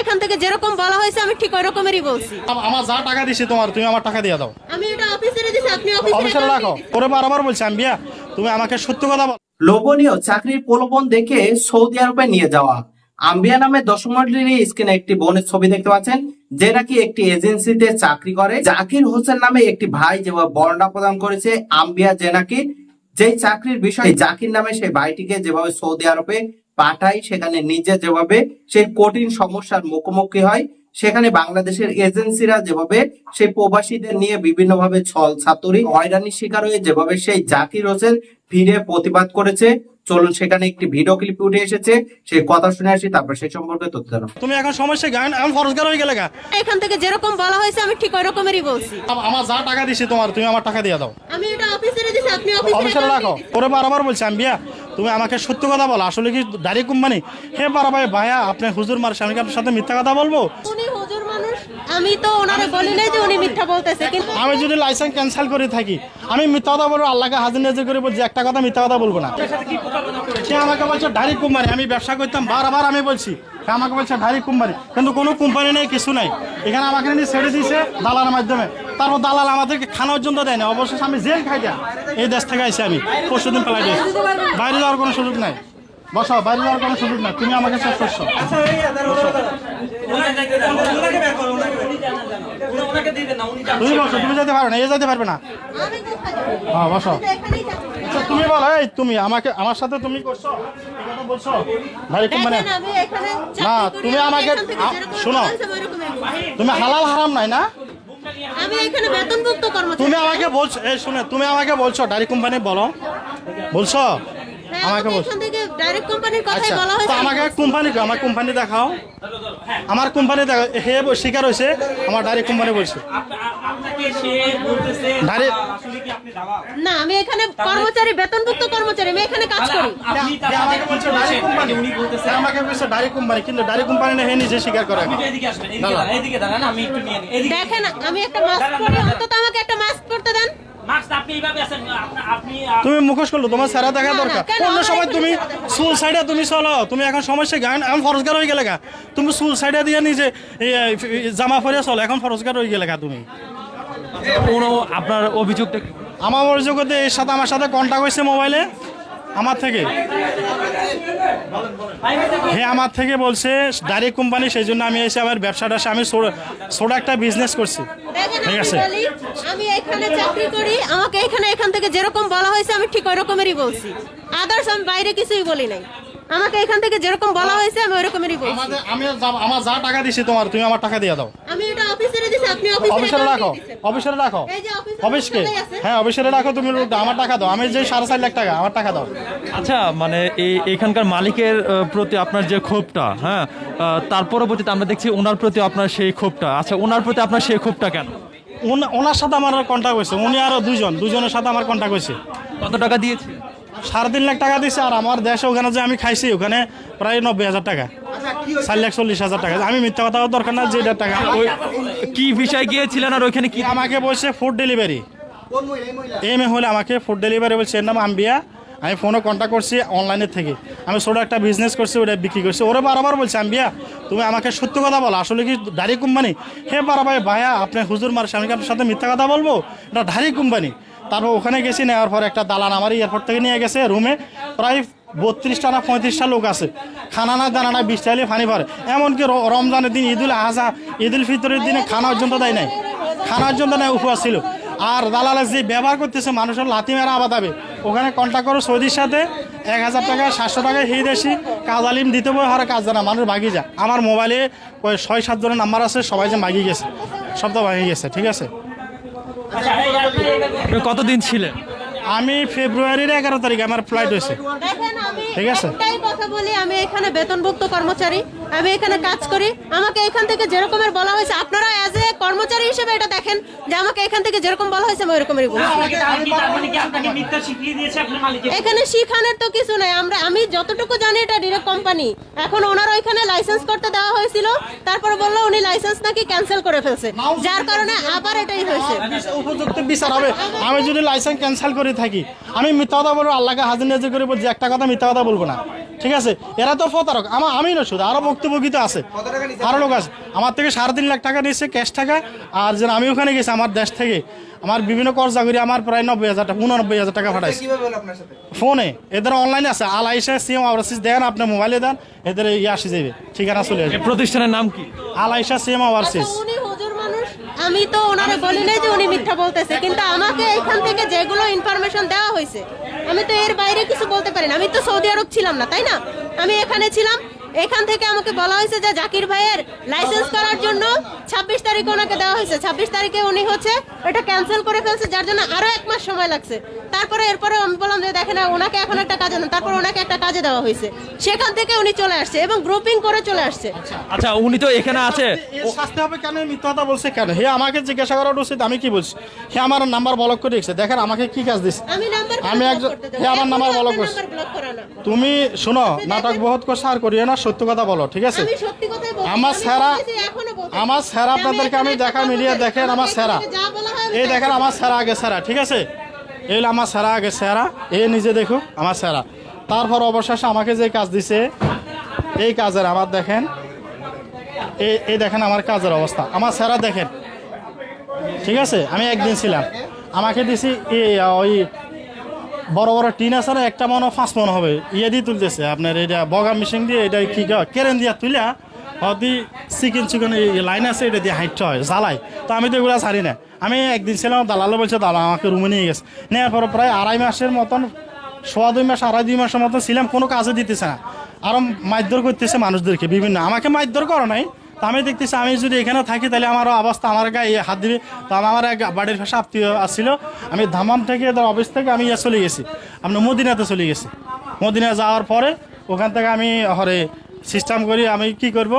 এখান থেকে যেরকম বলা হয়েছে আমি ঠিক ওই রকমেরই বলছি আমার যা টাকা দিছি তোমার তুমি আমার টাকা দিয়ে দাও। আমি এটা অফিসারে দিছি আপনি অফিসারে রাখো। ওরে বারবার বলছি আমি বিয়া তুমি আমাকে সত্য কথা বল লোভনীয় চাকরির প্রলোভন দেখে সৌদি আরবে নিয়ে যাওয়া। আম্বিয়া নামে দশমন্ডলীর স্ক্রিনে একটি বোনের ছবি দেখতে পাচ্ছেন যে নাকি একটি এজেন্সিতে চাকরি করে। জাকির হোসেন নামে একটি ভাই যেভাবে বর্ণনা প্রদান করেছে আম্বিয়া যে নাকি যে চাকরির বিষয়ে জাকির নামে সেই ভাইটিকে যেভাবে সৌদি আরবে পাঠায়, সেখানে নিজে যেভাবে সেই কঠিন সমস্যার মুখোমুখি হয়, সেখানে বাংলাদেশের এজেন্সিরা যেভাবে সেই প্রবাসীদের নিয়ে বিভিন্নভাবে ছল ছাতুরি হয়রানির শিকার হয়ে যেভাবে সেই জাকির হোসেন ফিরে প্রতিবাদ করেছে। চলুন সেখানে একটি ভিডিও ক্লিপ উঠে এসেছে। সেই কথা শুনে আসি তারপর সেই সম্পর্কে তথ্য জানাব। তুমি এখন সমস্যা গান এখন ফরজগার হয়ে গেলে গা। এখান থেকে যেরকম বলা হয়েছে আমি ঠিক ওই রকমেরই বলছি আমার যা টাকা দিছি তোমার তুমি আমার টাকা দিয়ে দাও। আমি এটা অফিসারে দিছি আপনি অফিসে অফিসারে রাখো। ওরে বারবার বলছি আমি বিয়া তুমি আমাকে সত্য কথা বলো। আসলে কি দাড়ি কোম্পানি হে বারবার ভাইয়া আপনি হুজুর মার আমি আপনার সাথে মিথ্যা কথা বলব? উনি হুজুর আমি তো ওনারে বলি নাই যে উনি মিথ্যা বলতেছে কিন্তু আমি যদি লাইসেন্স ক্যান্সেল করে থাকি আমি মিথ্যা কথা বলব আল্লাহকে হাজির নাজির করে বলছি একটা কথা মিথ্যা কথা বলব না। সে আমাকে বলছে ডাইরি কোম্পানি। আমি ব্যবসা করতাম বারবার আমি বলছি সে আমাকে বলছে ডাইরি কোম্পানি। কিন্তু কোনো কোম্পানি নেই কিছু নাই। এখানে আমাকে নিয়ে ছেড়ে দিয়েছে দালালের মাধ্যমে। তারপর দালাল আমাদেরকে খানা পর্যন্ত দেয় না অবশেষে আমি জেল খাই যা এই দেশ থেকে আইসি আমি পরশু দিন পেলাই দিয়েছি বাইরে যাওয়ার কোনো সুযোগ নাই। বসো বাইরে যাওয়ার কোনো সুযোগ নাই। তুমি আমাকে শেষ করছ তুমি বসো তুমি যেতে পারবে না এ যেতে পারবে না? হ্যাঁ বসো। আচ্ছা তুমি বলো এই তুমি আমাকে আমার সাথে তুমি করছ বলছো? ভাই চাকরি না, তুমি আমাকে- শোনো। তুমি হালাল হারাম নাই না? আমি এখানে বেতনভুক্ত কর্মচারী। তুমি আমাকে বলছো এই শুনে তুমি আমাকে বলছো ডাইরি কোম্পানি বলো। বলছো? হ্যাঁ, আমাকে আমাকে বলছো এখান থেকে ডাইরেক্ট কোম্পানির কথাই আচ্ছা কোম্পানি আমার কোম্পানি দেখাও। আমার কোম্পানি দেখা- হে স্বীকার হয়েছে আমার ডাইরেক্ট কোম্পানি বলছে। আপনাকে সে বলতেছে ডাইরেক্ট আসলে কি আপনি দাবা না আমি এখানে কর্মচারী বেতনভুক্ত কর্মচারী আমি এখানে কাজ করি। আপনি তার হে সাথে আমাকে বলছে ডাইরেক্ট কোম্পানি উনি বলতেছে আমাকে বলছে ডাইরেক্ট কোম্পানি কিন্তু ডাইরেক্ট কোম্পানি না হে নিজে স্বীকার করে আপনি তো এদিকে আসবেন এদিকে দাঁড়ান এদিকে দাঁড়ান আমি একটু নিয়ে নিই। এদিকে দেখেন আমি একটা মাস্ক পরি অন্তত আমাকে একটা মাস্ক পরতে দেন। তুমি মুখোশ করল তোমার সারা দেখা দরকার? অন্য সময় তুমি। সুল সাইডে তুমি চলো তুমি এখন সমস্যা গান এখন ফরজগার হয়ে গেলে গা তুমি সুল সাইডে দিয়ে নিজে জামা ফরিয়া চলো এখন ফরজগার হয়ে গেলে গা তুমি আপনার অভিযোগটা? আমার অভিযোগতে এর সাথে আমার সাথে কন্ট্যাক্ট হয়েছে মোবাইলে আমার থেকে? হ্যাঁ আমার থেকে বলছে, ডাইরেক্ট কোম্পানি, সেই জন্য আমি এসে আমার ব্যবসাটা আমি ছোট একটা বিজনেস করছি। ঠিক আছে। আমি এখানে চাকরি করি, আমাকে এখানে এখান থেকে যেরকম বলা হয়েছে, আমি ঠিক ওই রকমেরই বলছি। আদার্স আমি বাইরে কিছুই বলি নাই। আমাকে এখান থেকে যেরকম বলা হয়েছে আমি ওই রকমেরই বলছি আমাদের আমি যা- আমার যা টাকা দিছি তোমার তুমি আমার টাকা দিয়ে দাও। আমি এটা অফিসারে দিছি আপনি অফিসে অফিসারে রাখো অফিসারে রাখো। এই যে অফিসে অফিসকে আছে। হ্যাঁ অফিসারে রাখো তুমি আমার টাকা দাও। আমি যে সাড়ে চার লাখ টাকা আমার টাকা দাও। আচ্ছা মানে এই এখানকার মালিকের আহ, প্রতি আপনার যে ক্ষোভটা হ্যাঁ আহ, তার পরবর্তীতে আমরা দেখছি ওনার প্রতি আপনার সেই ক্ষোভটা। আচ্ছা ওনার প্রতি আপনার সেই ক্ষোভটা কেন? উন- ওনার সাথে আমার কন্ট্যাক্ট হয়েছে। উনি আরও দুজন দুজনের সাথে আমার কন্ট্যাক্ট হয়েছে। কত টাকা দিয়েছে? সাড়ে তিন লাখ টাকা দিছে আর আমার দেশে ওখানে যে আমি খাইছি ওখানে প্রায় নব্বই হাজার টাকা। চার লাখ চল্লিশ হাজার টাকা। আমি মিথ্যা কথা দরকার না যে দেড় টাকা। ওই কি বিষয় গিয়েছিলেন আর ওইখানে কি আমাকে বলছে ফুড ডেলিভারি এই মেয়ে হলে আমাকে ফুড ডেলিভারি বলছে এর নাম আম্বিয়া। আমি ফোনে কন্ট্যাক্ট করছি অনলাইনের থেকে। আমি ছোটো একটা বিজনেস করছি ওটা বিক্রি করছি। ওরা বারবার বলছে আম্বিয়া তুমি আমাকে সত্য কথা বলো। আসলে কি ডাইরি কোম্পানি? হে বারবার ভাইয়া আপনি হুজুর মার আমি আপনার সাথে মিথ্যা কথা বলব? এটা ডাইরি কোম্পানি। তারপর ওখানে গেছি, নেওয়ার পর একটা দালান আমার এয়ারপোর্ট থেকে নিয়ে গেছে রুমে। প্রায় বত্রিশটা না পঁয়ত্রিশটা লোক আছে। খানা না, দানা না বিশ চাইলে ফানি ভরে এমনকি রমজানের দিন, ঈদুল আজহা, ঈদুল ফিতরের দিনে খানা পর্যন্ত দেয় নাই। খানার জন্য নেয় উপবাস ছিল। আর দালালে যে ব্যবহার করতেছে, মানুষের লাথি মেরা আবাদ হবে ওখানে কন্ট্যাক্ট করো সৌদির সাথে, এক হাজার টাকা, সাতশো টাকায় হিয়ে দেশি। কাজ আলিম দিতে বই, হারে কাজ জানা, মানুষ ভাগি যা আমার মোবাইলে ছয় সাতজনের নাম্বার আছে, সবাই যে ভাগি গেছে। সব তো ভাগি গেছে, ঠিক আছে আচ্ছা এই আপনি এইভাবে- আপনি কতদিন ছিলেন? আমি ফেব্রুয়ারির এগারো তারিখে আমার ফ্লাইট হয়েছে। ঠিক আছে। কথা বলি আমি এখানে বেতনভুক্ত কর্মচারী আমি এখানে কাজ করি। আমাকে এখান থেকে যেরকমের বলা হয়েছে আপনারা অ্যাজ এ হিসেবে এটা দেখেন যে আমাকে এখান থেকে যেরকম বলা হয়েছে আমি ওই রকমেরই বলছি এখানে শিখানোর তো কিছু নাই। আমরা আমি যতটুকু জানি এটা ডিরেক্ট কোম্পানি এখন ওনার ওইখানে লাইসেন্স করতে দেওয়া হয়েছিল। তারপর বলল উনি লাইসেন্স নাকি ক্যান্সেল করে ফেলছে। যার কারণে আবার এটাই হয়েছে। উপযুক্ত বিচার হবে আমি যদি লাইসেন্স ক্যান্সেল করে থাকি আমি মিথ্যা কথা বলব আল্লাহকে হাজির নাজির করে বলছি একটা কথা মিথ্যা কথা বলব না। ঠিক আছে? এরা তো প্রতারক। আমার আমি না শুধু আরও ভুক্তভোগী তো আছে। আরও লোক আছে। আমার থেকে সাড়ে তিন লাখ টাকা নিয়েছে ক্যাশ টাকা। আর যেন আমি ওখানে গেছি আমার দেশ থেকে আমার বিভিন্ন কর্জা করে আমার প্রায় নব্বই হাজার টাকা উননব্বই হাজার টাকা পাঠাইছে। ফোনে। এদের অনলাইনে আছে। আলাইসা সিএম ওভারসিজ দেন আপনি মোবাইলে দেন এদের ইয়ে আসে যাবে ঠিকানা চলে আসবে। প্রতিষ্ঠানের নাম কি? আলাইসা হুজুর মানুষ। আমি তো ওনারে বলি নাই যে উনি মিথ্যা বলতেছে কিন্তু আমাকে এখান থেকে যেগুলো ইনফরমেশন দেওয়া হয়েছে আমি তো এর বাইরে কিছু বলতে পারি না। আমি তো সৌদি আরব ছিলাম না, তাই না? আমি এখানে ছিলাম এখান থেকে আমাকে বলা হয়েছে যে জাকির ভাইয়ের লাইসেন্স করার জন্য ছাব্বিশ তারিখে ওনাকে দেওয়া হয়েছে। ছাব্বিশ তারিখে উনি হচ্ছে এটা ক্যান্সেল করে ফেলছে যার জন্য আরও এক মাস সময় লাগছে। তারপরে এরপরে আমি বললাম যে দেখেন ওনাকে এখন একটা কাজে না তারপর ওনাকে একটা কাজে দেওয়া হয়েছে। সেখান থেকে উনি চলে আসছে এবং গ্রুপিং করে চলে আসছে। আচ্ছা উনি তো এখানে আছে। শাস্তি হবে কেন? মিথ্যা কথা বলছে কেন? হে আমাকে জিজ্ঞাসা করা উচিত আমি কি বলছি হে আমার নাম্বার ব্লক করে রেখেছে দেখেন আমাকে কি কাজ দিচ্ছে আমি নাম্বার আমি একজন- হে আমার নাম্বার বলো করছে। ব্লক করা না তুমি শোনো নাটক বহুত করছে আর করিয়ে না সত্য কথা বলো ঠিক আছে? আমার স্যারা। আমার স্যারা আপনাদেরকে আমি দেখা মিডিয়া দেখেন আমার স্যারা। এই দেখেন আমার স্যারা আগে স্যারা ঠিক আছে? এই আমার স্যারা আগে স্যারা। এ নিজে দেখুক আমার স্যারা। তারপর অবশেষে আমাকে যে কাজ দিছে এই কাজের আমার দেখেন এই এই দেখেন আমার কাজের অবস্থা। আমার স্যারা দেখেন ঠিক আছে? আমি একদিন ছিলাম। আমাকে দিছি এই ওই বড় বড় টিন আছে না, একটা মনে পাঁচ মনে হবে। ইয়ে দিয়ে তুলতেছে, আপনার এটা বগা মেশিন দিয়ে এটা কি কেরেন দিয়া তুলিয়া হদি চিকেন চিকেন এই লাইন আছে, এটা দিয়ে হাইট হয় জ্বালাই তো আমি তো এগুলো ছাড়ি না। আমি একদিন ছিলাম দালালো বলছে দালাল আমাকে রুমে নিয়ে গেছে। নেওয়ার পরে প্রায় আড়াই মাসের মতন, সোয়া দুই মাস, আড়াই দুই মাসের মতন ছিলাম, কোনো কাজে দিতেছে না। আরও মারধর করতেছে মানুষদেরকে, বিভিন্ন। আমাকে মারধর করো নাই তো আমি দেখতেছি, আমি যদি এখানে থাকি তাহলে আমার অবস্থা, আমার গায়ে হাত দিবে। তো আমার এক বাড়ির ভাষা আত্মীয় আসছিল আমি ধামাম থেকে এদের অফিস থেকে আমি ইয়ে চলে গেছি। আমি মদিনাতে চলে গেছি। মদিনা যাওয়ার পরে ওখান থেকে আমি হরে সিস্টেম করি, আমি কি করব?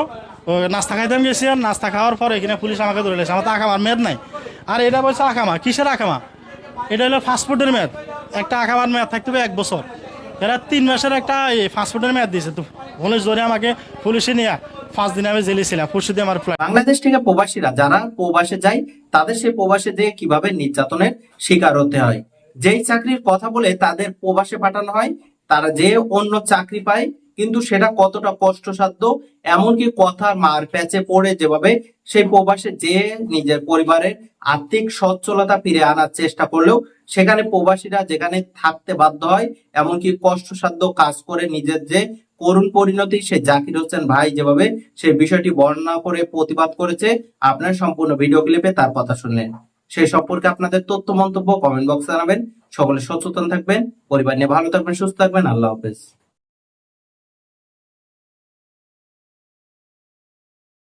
নাস্তা খাইতে আমি গেছি আর নাস্তা খাওয়ার পরে এখানে পুলিশ আমাকে ধরে লেগেছে আমার তো আঁকামার মেদ নাই। আর এটা বলছে আঁকামা, কিসের আঁকামা? এটা হলো ফাস্টফুডের মেয়াদ একটা আঁকামার মেয়াদ থাকতে হবে এক বছর। এরা তিন মাসের একটা ফাস্টফুডের মেয়াদ দিয়েছে। তো পুলিশ ধরে আমাকে, পুলিশে নিয়ে পাঁচ দিন আমি জেলে ছিলাম পরশু দিয়ে আমার ফ্লাইট বাংলাদেশ থেকে প্রবাসীরা যারা প্রবাসে যায়, তাদের সেই প্রবাসে যেয়ে কীভাবে নির্যাতনের শিকার হতে হয়? যেই চাকরির কথা বলে তাদের প্রবাসে পাঠানো হয়, তারা যে অন্য চাকরি পায় কিন্তু সেটা কতটা কষ্টসাধ্য, এমনকি কথা মার প্যাচে পড়ে যেভাবে সেই প্রবাসে যে নিজের পরিবারের আর্থিক সচ্ছলতা ফিরে আনার চেষ্টা করলেও সেখানে প্রবাসীরা যেখানে থাকতে বাধ্য হয়, এমনকি কষ্টসাধ্য কাজ করে নিজের যে করুণ পরিণতি, সে জাকির হোসেন ভাই যেভাবে সেই বিষয়টি বর্ণনা করে, প্রতিবাদ করেছে, আপনার সম্পূর্ণ ভিডিও ক্লিপে তার কথা শুনলেন। সেই সম্পর্কে আপনাদের তথ্য, মন্তব্য কমেন্ট বক্সে জানাবেন। সকলে সচেতন থাকবেন, পরিবার নিয়ে ভালো থাকবেন, সুস্থ থাকবেন। আল্লাহ হাফেজ।